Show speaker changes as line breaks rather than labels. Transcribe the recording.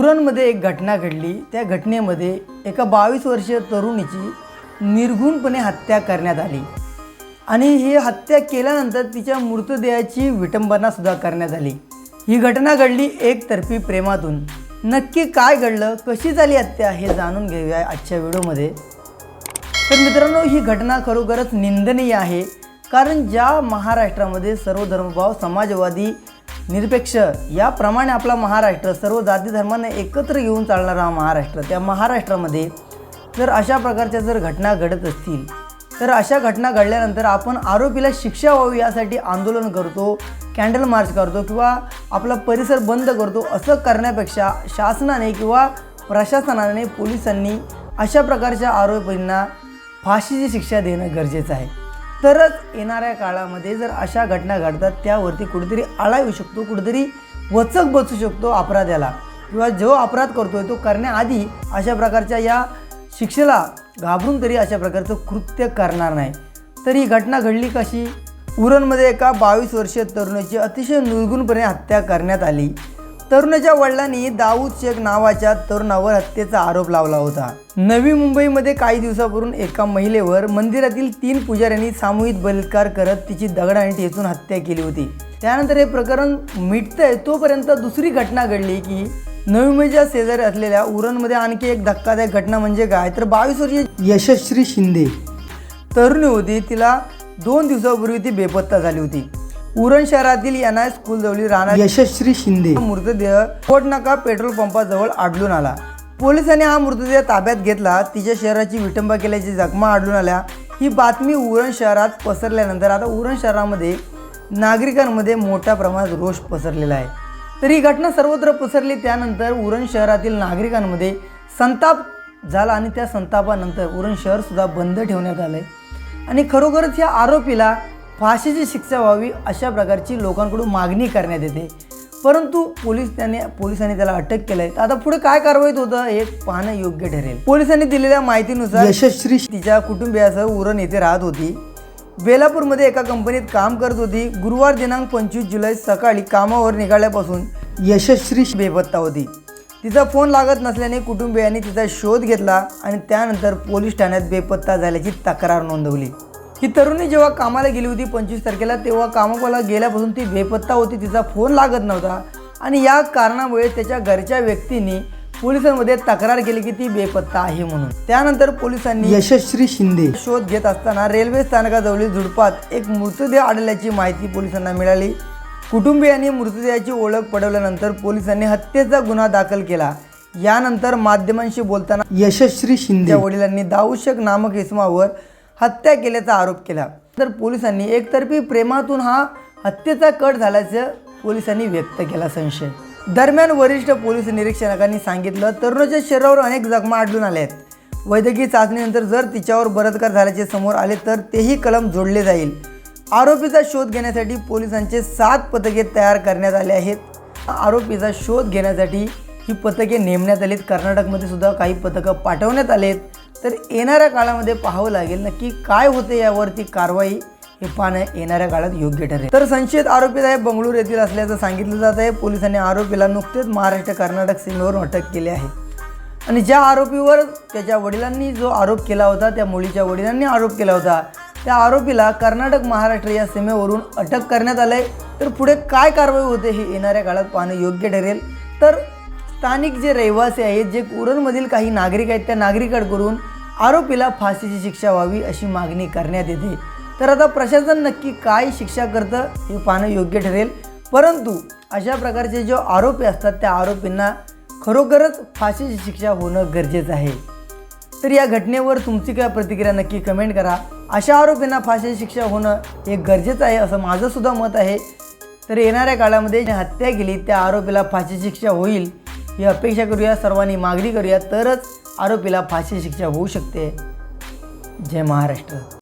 उरणमध्ये एक घटना घडली. त्या घटनेमध्ये एका बावीस वर्षीय तरुणीची निर्घुणपणे हत्या करण्यात आली. आणि ही हत्या केल्यानंतर तिच्या मृतदेहाची विटंबनासुद्धा करण्यात आली. ही घटना घडली एकतर्फी प्रेमातून. नक्की काय घडलं? कशी झाली हत्या? हे जाणून घेऊया आजच्या व्हिडिओमध्ये. तर मित्रांनो ही घटना खरोखरच निंदनीय आहे. कारण ज्या महाराष्ट्रामध्ये सर्व धर्मभाव समाजवादी निरपेक्ष. याप्रमाणे आपला महाराष्ट्र सर्व जाती धर्मांना एकत्र घेऊन चालणारा हा महाराष्ट्र. त्या महाराष्ट्रामध्ये जर अशा प्रकारच्या जर घटना घडत असतील तर अशा घटना घडल्यानंतर आपण आरोपीला शिक्षा व्हावी यासाठी आंदोलन करतो कॅन्डल मार्च करतो किंवा आपला परिसर बंद करतो असं करण्यापेक्षा शासनाने किंवा प्रशासनाने पोलिसांनी अशा प्रकारच्या आरोपींना फाशीची शिक्षा देणं गरजेचं आहे. तरच येणाऱ्या काळामध्ये जर अशा घटना घडतात त्यावरती कुठेतरी आळा येऊ शकतो कुठेतरी वचक बसू शकतो अपराध्याला. किंवा जो अपराध करतोय तो करण्याआधी अशा प्रकारच्या या शिक्षेला घाबरून तरी अशा प्रकारचं कृत्य करणार नाही. तर ही घटना घडली कशी? उरणमध्ये एका बावीस वर्षीय तरुणाची अतिशय निर्गुणपणे हत्या करण्यात आली. तरुणाच्या वडिलांनी दाऊद शेख नावाच्या तरुणावर हत्येचा आरोप लावला होता. नवी मुंबईमध्ये काही दिवसापूर्वी एका महिलेवर मंदिरातील तीन पुजाऱ्यांनी सामूहिक बलात्कार करत तिची दगडाने ठेचून हत्या केली होती. त्यानंतर हे प्रकरण मिटतंय तोपर्यंत दुसरी घटना घडली की नवी मुंबईच्या शेजारी असलेल्या उरणमध्ये आणखी एक धक्कादायक घटना म्हणजे काय? तर बावीस वर्षीय यशस्वी शिंदे. तरुणी होती. तिला दोन दिवसापूर्वी ती बेपत्ता झाली होती. उरण शहरातील एन आय स्कूल जवळी राहणार यशस्वी शिंदे मृतदेह कोटनाका पेट्रोल पंपाजवळ आढळून आला. पोलिसांनी हा मृतदेह ताब्यात घेतला. तिच्या शहराची विटंबा केल्याची जखमा आढळून आल्या. ही बातमी उरण शहरात पसरल्यानंतर आता उरण शहरामध्ये नागरिकांमध्ये मोठ्या प्रमाणात रोष पसरलेला आहे. तर ही घटना सर्वत्र पसरली. त्यानंतर उरण शहरातील नागरिकांमध्ये संताप झाला आणि त्या संतापानंतर उरण शहरसुद्धा बंद ठेवण्यात आलं आहे आणि खरोखरच या आरोपीला फाशीची शिक्षा व्हावी अशा प्रकारची लोकांकडून मागणी करण्यात येते. परंतु पोलीस त्याने पोलिसांनी त्याला अटक केलंय. आता पुढे काय कारवाईत होतं हे पाहणं योग्य ठरेल. पोलिसांनी दिलेल्या माहितीनुसार यशस्वी तिच्या कुटुंबियासह उरण येथे राहत होती. बेलापूरमध्ये एका कंपनीत काम करत होती. गुरुवार दिनांक पंचवीस जुलै सकाळी कामावर निघाल्यापासून यशस्वी बेपत्ता होती. तिचा फोन लागत नसल्याने कुटुंबियांनी तिचा शोध घेतला आणि त्यानंतर पोलीस ठाण्यात बेपत्ता झाल्याची तक्रार नोंदवली. ही तरुणी जेव्हा कामाला गेली होती पंचवीस तारखेला तेव्हा कामाला गेल्यापासून ती बेपत्ता होती तिचा फोन लागत नव्हता. आणि या कारणामुळे त्याच्या घरच्या व्यक्तींनी पोलिसांमध्ये तक्रार केली की ती बेपत्ता आहे म्हणून. त्यानंतर पोलिसांनी यशस्वी शिंदे. शोध घेत असताना रेल्वे स्थानकाजवळील झुडपात एक मृतदेह आढळल्याची माहिती पोलिसांना मिळाली. कुटुंबियांनी मृतदेहाची ओळख पडवल्यानंतर पोलिसांनी हत्येचा गुन्हा दाखल केला. यानंतर माध्यमांशी बोलताना यशस्वी शिंदे. वडिलांनी दाऊशक नामक इसमावर हत्या केल्याचा आरोप केला. तर पोलिसांनी एकतर्फी प्रेमातून हा हत्येचा कट झाल्याचं पोलिसांनी व्यक्त केला संशय. दरम्यान वरिष्ठ पोलीस निरीक्षकांनी सांगितलं तरुणाच्या शरीरावर अनेक जखमा आढळून आल्या आहेत. वैद्यकीय चाचणीनंतर जर तिच्यावर बलात्कार झाल्याचे समोर आले तर तेही कलम जोडले जाईल. आरोपीचा शोध घेण्यासाठी पोलिसांचे सात पथके तयार करण्यात आले आहेत. आरोपीचा शोध घेण्यासाठी ही पथके नेमण्यात आलीत. कर्नाटकमध्ये सुद्धा काही पथकं पाठवण्यात आलेत. तर येणाऱ्या काळामध्ये पाहावं लागेल नक्की काय होते यावरती कारवाई हे पाहणं येणाऱ्या काळात योग्य ठरेल. तर संशयित आरोपी आहे बंगळूर येथील असल्याचं सांगितलं जात आहे. पोलिसांनी आरोपीला नुकतेच महाराष्ट्र कर्नाटक सीमेवरून अटक केली आहे. आणि ज्या आरोपीवर त्याच्या वडिलांनी जो आरोप केला होता त्या मुलीच्या वडिलांनी आरोप केला होता त्या आरोपीला कर्नाटक महाराष्ट्र या सीमेवरून अटक करण्यात आलं आहे तर पुढे काय कारवाई होते हे येणाऱ्या काळात पाहणं योग्य ठरेल. तर स्थानिक जे रहिवासी आहेत जे उरणमधील काही नागरिक आहेत त्या नागरिकांकडून आरोपीला फाशीची शिक्षा व्हावी अशी मागणी करण्यात येते. तर आता प्रशासन नक्की काय शिक्षा करतं हे पाहणं योग्य ठरेल. परंतु अशा प्रकारचे जो आरोपी असतात त्या आरोपींना खरोखरच फाशीची शिक्षा होणं गरजेचं आहे. तर या घटनेवर तुमची काय प्रतिक्रिया नक्की कमेंट करा. अशा आरोपींना फाशीची शिक्षा होणं हे गरजेचं आहे असं माझंसुद्धा मत आहे. तर येणाऱ्या काळामध्ये जी हत्या केली त्या आरोपीला फाशी शिक्षा होईल. ही अपेक्षा करूया सर्वांनी मागणी करूया तरच आरोपीला फाशी शिक्षा होऊ शकते. जय महाराष्ट्र.